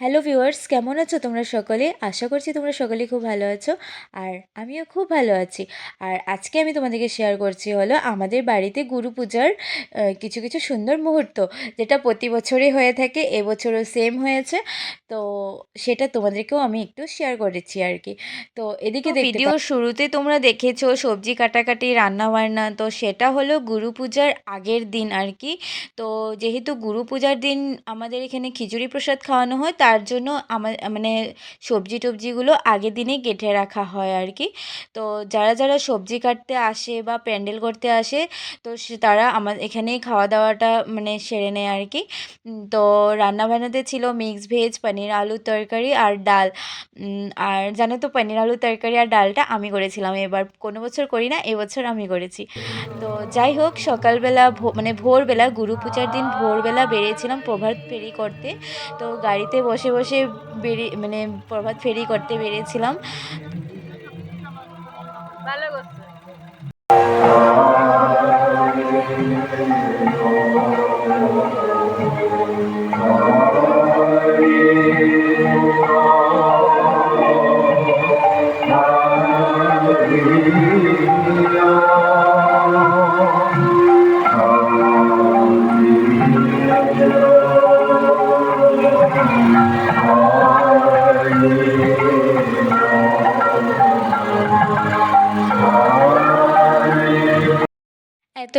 Hello viewers কেমন আছো তোমরা সকলে? আশা করছি তোমরা সকলেই খুব ভালো আছো আর আমিও খুব ভালো আছি। আর আজকে আমি তোমাদেরকে শেয়ার করছি হলো আমাদের বাড়িতে গুরু পূজার কিছু কিছু সুন্দর মুহূর্ত যেটা প্রতি বছরই হয়ে থাকে এবছরও সেম হয়েছে। তো সেটা তোমাদেরকেও আমি একটু শেয়ার করেছি আর কি। তো এদিকে ভিডিও শুরুতে তোমরা দেখেছ সবজি কাটাকাটি রান্না বান্না তো সেটা হলো গুরু পূজার আগের দিন আর কি। তো যেহেতু গুরু পূজার দিন আমাদের এখানে খিচুড়ি প্রসাদ খাওয়ানো হয় তার জন্য আমার মানে সবজি টবজিগুলো আগের দিনেই কেটে রাখা হয় আর কি। তো যারা যারা সবজি কাটতে আসে বা প্যান্ডেল করতে আসে, তো তারা আমার এখানেই খাওয়া দাওয়াটা মানে সেরে নেয় আর কি। তো রান্নাবান্নাতে ছিল মিক্স ভেজ পনির আলুর তরকারি আর ডাল। আর জানো তো পনির আলুর তরকারি আর ডালটা আমি করেছিলাম, এবার কোনো বছর করি না, এবছর আমি করেছি। তো যাই হোক, সকালবেলা মানে ভোরবেলা, গুরু পূজার দিন ভোরবেলা বেরিয়েছিলাম প্রভাত ফেরি করতে। তো গাড়িতে বসে বসে বসে বেরিয়ে মানে প্রভাত ফেরি করতে বেরিয়েছিলাম। ভালো করছ।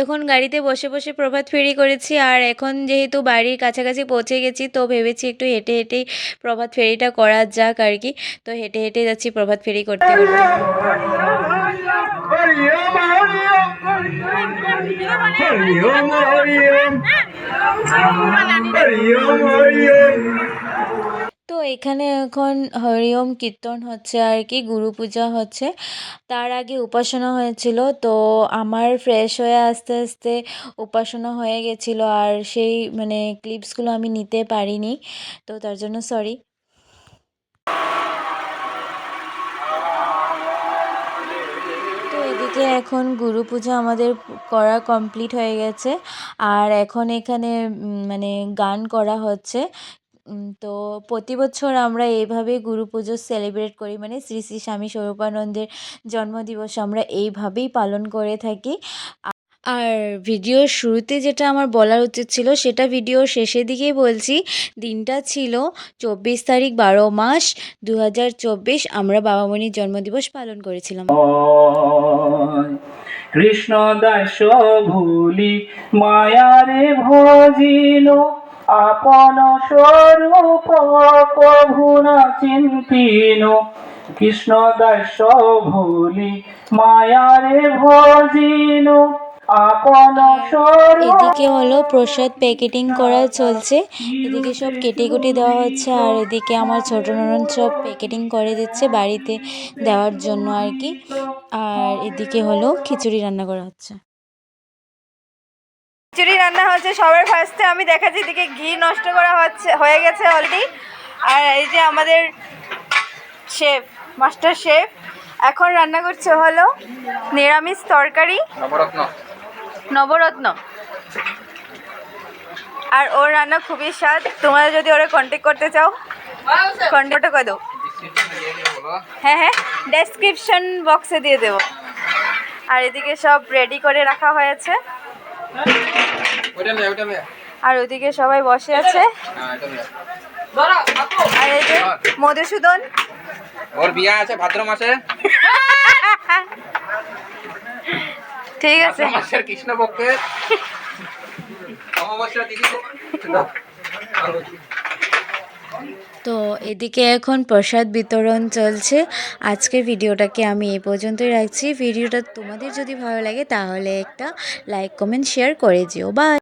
এতক্ষণ গাড়িতে বসে বসে প্রভাত ফেরি করেছি আর এখন যেহেতু বাড়ির কাছাকাছি পৌঁছে গেছি তো ভেবেছি একটু হেঁটে হেঁটেই প্রভাত ফেরিটা করা যাক আর কি তো হেঁটে হেঁটে যাচ্ছি প্রভাত ফেরি করতে করতে তো এখানে এখন হরিওম কীর্তন হচ্ছে আর কি, গুরু পূজা হচ্ছে। তার আগে উপাসনা হয়েছিল, তো আমার ফ্রেশ হয়ে আস্তে আস্তে উপাসনা হয়ে গেছিল আর সেই মানে ক্লিপসগুলো আমি নিতে পারিনি, তো তার জন্য সরি এদিকে এখন গুরু পূজা আমাদের করা কমপ্লিট হয়ে গেছে, আর এখন এখানে মানে গান করা হচ্ছে। তো প্রতি বছর আমরা এইভাবেই গুরু পুজো সেলিব্রেট করি। মানে শ্রী শ্রী স্বামী স্বরূপানন্দের জন্মদিবস আমরা এইভাবেই পালন করে থাকি। আর ভিডিওর শুরুতে যেটা আমার বলার উচিত ছিল, সেটা ভিডিওর শেষের দিকেই বলছি। দিনটা ছিল চব্বিশ তারিখ বারো মাস দু হাজার চব্বিশ, আমরা বাবামণির জন্মদিবস পালন করেছিলাম। কৃষ্ণ দাস ভুলি, মায়ারে ভজিল আপন স্বরূপ কভু না চিন্তিন। কৃষ্ণ দাস ভুলি মায়ারে ভজিল আপন এদিকে হলো প্রসাদ প্যাকেটিং করা চলছে। এদিকে সব কেটে কুটে দেওয়া হচ্ছে আর এদিকে আমার ছোট ননদ সব প্যাকেটিং করে দিচ্ছে বাড়িতে দেওয়ার জন্য আর কি। আর এদিকে হলো খিচুড়ি রান্না করা হচ্ছে। খিচুড়ি রান্না হচ্ছে সবার ফার্স্টে আমি দেখাচ্ছি এদিকে ঘি নষ্ট করা হচ্ছে হয়ে গেছে অলরেডি আর এই যে আমাদের শেফ মাস্টার শেফ এখন রান্না করছে হলো নিরামিষ তরকারি। নবরত্ন। আর ওর রান্না খুবই স্বাদ। তোমরা যদি ওরা কন্ট্যাক্ট করতে চাও কন্ট্যাক্ট করে দেবো হ্যাঁ হ্যাঁ ডেসক্রিপশন বক্সে দিয়ে দেবো। আর এদিকে সব রেডি করে রাখা হয়েছে। আর ওদিকে সবাই বসে আছে। আর এই যে মধুসূদন। ওর বিয়া আছে ভাদ্র মাসে। ঠিক আছে। মাসের কৃষ্ণপক্ষে। অমাবস্যা তিথিতে। তো এদিকে এখন প্রসাদ বিতরণ চলছে। আজকে ভিডিওটাকে আমি এ পর্যন্তই রাখছি। ভিডিওটা তোমাদের যদি ভালো লাগে তাহলে একটা লাইক কমেন্ট শেয়ার করে যেও বাই